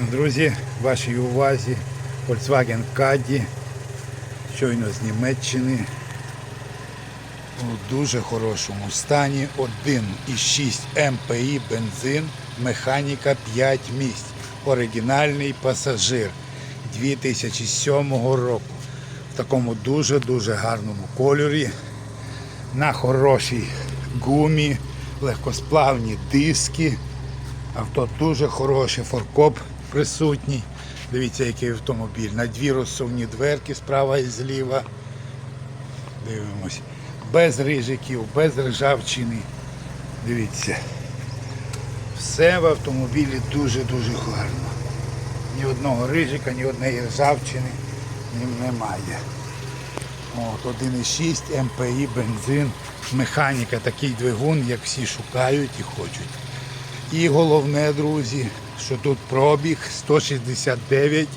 Друзі, вашій увазі Volkswagen Caddy, щойно з Німеччини. У дуже хорошому стані 1,6 МПІ бензин, механіка 5 місць. Оригінальний пасажир 2007 року. В такому дуже-дуже гарному кольорі. На хорошій гумі, легкосплавні диски. Авто дуже хороше, форкоп присутній. Дивіться, який автомобіль. На дві розсувні дверки справа і зліва. Дивимось. Без рижиків, без ржавчини. Дивіться. Все в автомобілі дуже-дуже гарно. Ні одного рижика, ні однієї ржавчини в нім немає. От, 1,6 МПІ, бензин, механіка, такий двигун, як всі шукають і хочуть. І головне, друзі, що тут пробіг 169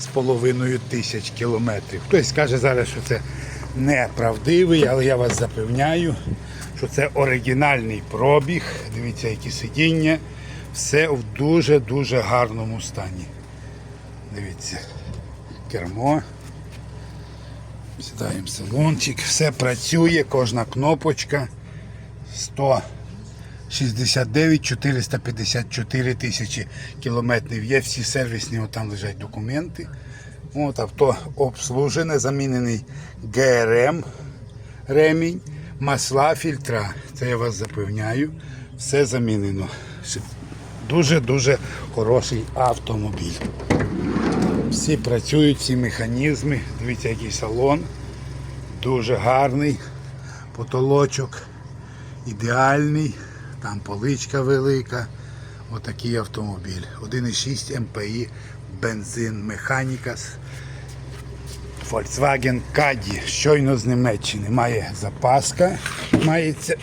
з половиною тисяч кілометрів. Хтось скаже зараз, що це неправдивий, але я вас запевняю, що це оригінальний пробіг. Дивіться, які сидіння. Все в дуже-дуже гарному стані. Дивіться, кермо. Сідаємо салончик, все працює, кожна кнопочка 169 454 тисячі кілометрів. Є всі сервісні, там лежать документи. От авто обслужене, замінений ГРМ ремінь, масла, фільтра. Це я вас запевняю. Все замінено. Дуже-дуже хороший автомобіль. Всі працюють, всі механізми. Дивіться, який салон. Дуже гарний. Потолочок ідеальний. Там поличка велика. Отакий автомобіль. 1,6 МПІ, бензин, механіка. Volkswagen Caddy. Щойно з Німеччини. Має запаска, мається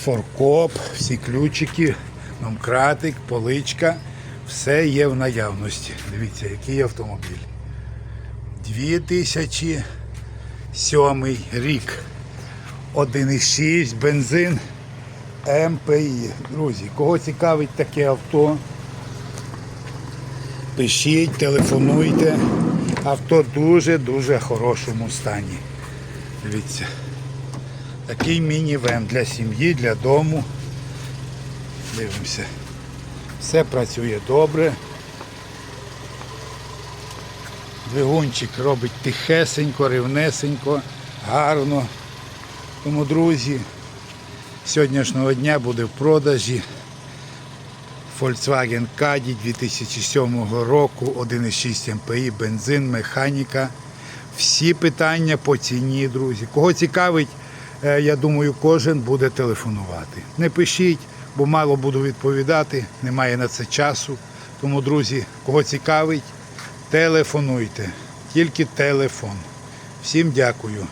форкоп, всі ключики, домкратик, поличка. Все є в наявності. Дивіться, який автомобіль. 2007 рік. 1,6 бензин МПІ. Друзі, кого цікавить таке авто, пишіть, телефонуйте. Авто дуже-дуже хорошому стані. Дивіться. Такий міні-вен для сім'ї, для дому. Дивимося. Все працює добре. Двигунчик робить тихесенько, рівнесенько, гарно. Тому, друзі, сьогоднішнього дня буде в продажі Volkswagen Caddy 2007 року, 1,6 МПІ, бензин, механіка. Всі питання по ціні, друзі. Кого цікавить, е, я думаю, кожен буде телефонувати. Не пишіть, бо мало буду відповідати, немає на це часу. Тому, друзі, кого цікавить, телефонуйте. Тільки телефон. Всім дякую.